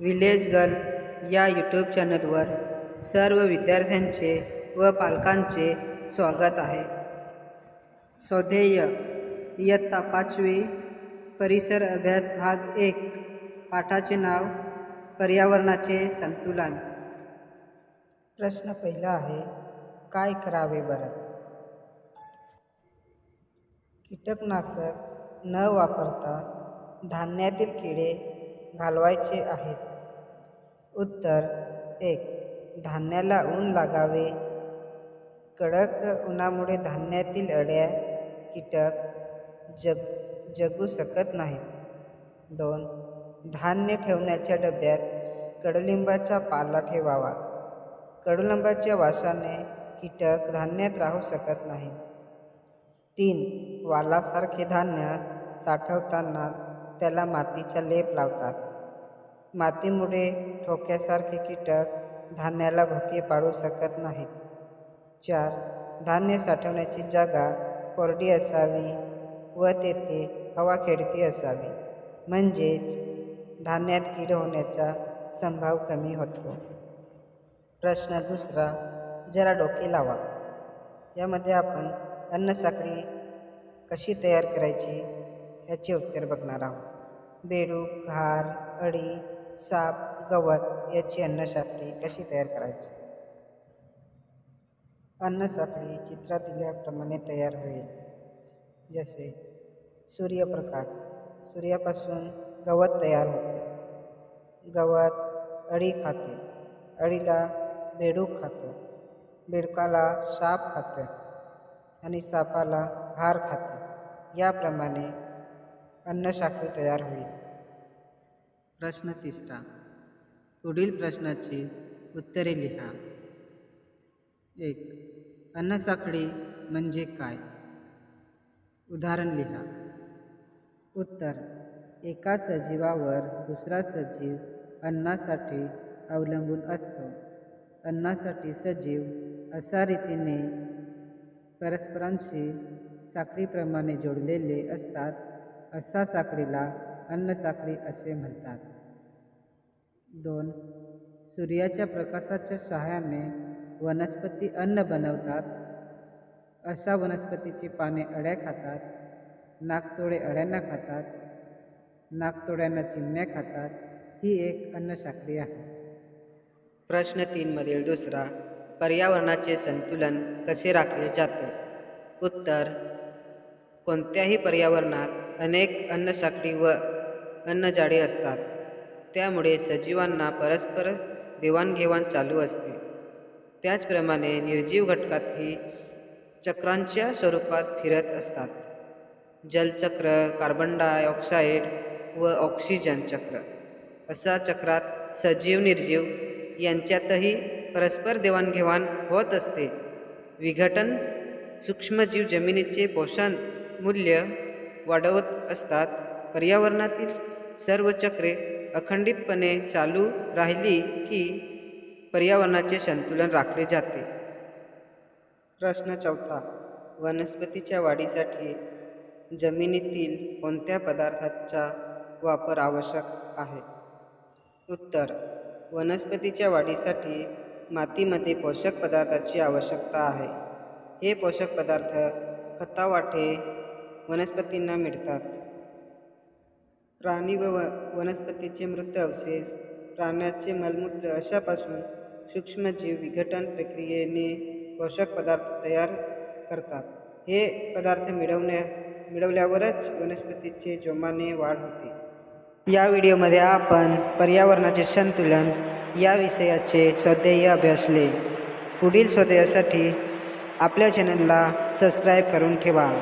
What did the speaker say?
Village girl या YouTube चॅनलवर सर्व विद्यार्थ्यांचे व पालकांचे स्वागत आहे. स्वधेय इयत्ता पाचवी परिसर अभ्यास भाग एक पाठाचे नाव पर्यावरणाचे संतुलन. प्रश्न पहिला आहे काय करावे बरं? कीटकनाशक न वापरता धान्यातील किडे घालवायचे आहेत. उत्तर एक धान्याला ऊन लागावे. कडक उन्हामुळे धान्यातील अळ्या कीटक जग जगू शकत नाहीत. दोन धान्य ठेवण्याच्या डब्यात कडुलिंबाचा पाला ठेवावा. कडुलिंबाच्या वासाने कीटक धान्यात राहू शकत नाही तीन वालासारखे धान्य साठवताना त्याला मातीचा लेप लावतात. मातीमुळे ठोक्यासारखे कीटक धान्याला भुके पाडू शकत नाहीत. चार धान्य साठवण्याची जागा कोरडी असावी व तेथे हवा खेळती असावी. म्हणजेच धान्यात कीड होण्याचा संभाव कमी होतो. प्रश्न दुसरा जरा डोके लावा. यामध्ये आपण अन्नसाखळी कशी तयार करायची याचे उत्तर बघणार आहोत. बेडूक घार अळी साप गवत याची अन्नसाखळी कशी तयार करायची? अन्नसाखळी चित्रात दिल्याप्रमाणे तयार होईल. जसे सूर्यप्रकाश सूर्यापासून गवत तयार होते. गवत अळी खाते. अळीला बेडूक खातो. बेडकाला साप खाते आणि सापाला घार खाते. याप्रमाणे अन्नसाखळी तयार होईल. प्रश्न तिसरा पुढील प्रश्नाची उत्तरे लिहा. एक अन्नसाखळी म्हणजे काय? उदाहरण लिहा. उत्तर एका सजीवावर दुसरा सजीव अन्नासाठी अवलंबून असतो. अन्नासाठी सजीव अशा रीतीने परस्परांशी साखळीप्रमाणे जोडलेले असतात अशा साखळीला अन्नसाखळी असे म्हणतात. दोन सूर्याच्या प्रकाशाच्या सहाय्याने वनस्पती अन्न बनवतात. अशा वनस्पतीची पाने अळ्या खातात नाकतोडे अड्यांना खातात नाकतोड्यांना चिमण्या खातात ही एक अन्नसाखळी आहे. प्रश्न तीनमधील दुसरा पर्यावरणाचे संतुलन कसे राखले जाते? उत्तर कोणत्याही पर्यावरणात अनेक अन्नसाखळी व अन्नजाळे असतात. त्यामुळे सजीवांना परस्पर देवाणघेवाण चालू असते. त्याचप्रमाणे निर्जीव घटकातही चक्रांच्या स्वरूपात फिरत असतात. जलचक्र कार्बन डायऑक्साईड व ऑक्सिजन चक्र. असा चक्रात सजीव निर्जीव यांच्यातही परस्पर देवाणघेवाण होत असते. विघटन सूक्ष्मजीव जमिनीचे पोषण मूल्य वाढवत असतात. पर्यावरणातील सर्व चक्रे अखंडितपणे चालू राहिली की पर्यावरणाचे संतुलन राखले जाते. प्रश्न चौथा. वनस्पतीच्या वाढीसाठी जमिनीतील कोणत्या पदार्थाचा वापर आवश्यक आहे? उत्तर. वनस्पतीच्या वाढीसाठी मातीमध्ये पोषक पदार्थाची आवश्यकता आहे. हे पोषक पदार्थ खतावाटे वनस्पतींना मिळतात. प्राणी व वनस्पतीचे मृत अवशेष प्राण्याचे मलमूत्र अशापासून सूक्ष्मजीव विघटन प्रक्रियेने पोषक पदार्थ तयार करतात. हे पदार्थ मिळवण्या मिळवल्यावरच वनस्पतीचे जोमाने वाढ होते. या व्हिडिओमध्ये आपण पर्यावरणाचे संतुलन या विषयाचे स्वाध्याय अभ्यासले. पुढील स्वाध्यायासाठी आपल्या चॅनलला सबस्क्राईब करून ठेवा.